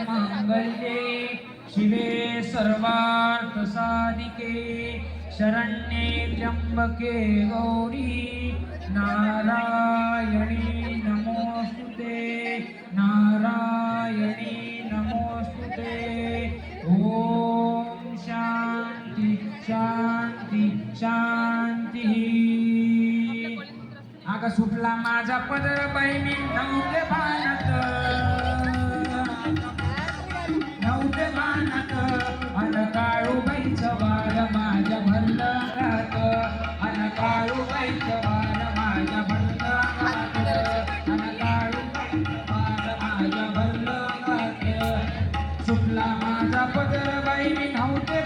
सर्वमङ्गल्ये शिवे सर्वार्थसाधिके शरण्ये त्र्यम्बके गौरी नारायणी नमोस्तुते नारायणी नमोस्तुते ॐ शान्ति शान्ति शान्तिः। आग सुटला माझा पदर बाई मी राहत सुटला माझा पदर बाई मी नव्हते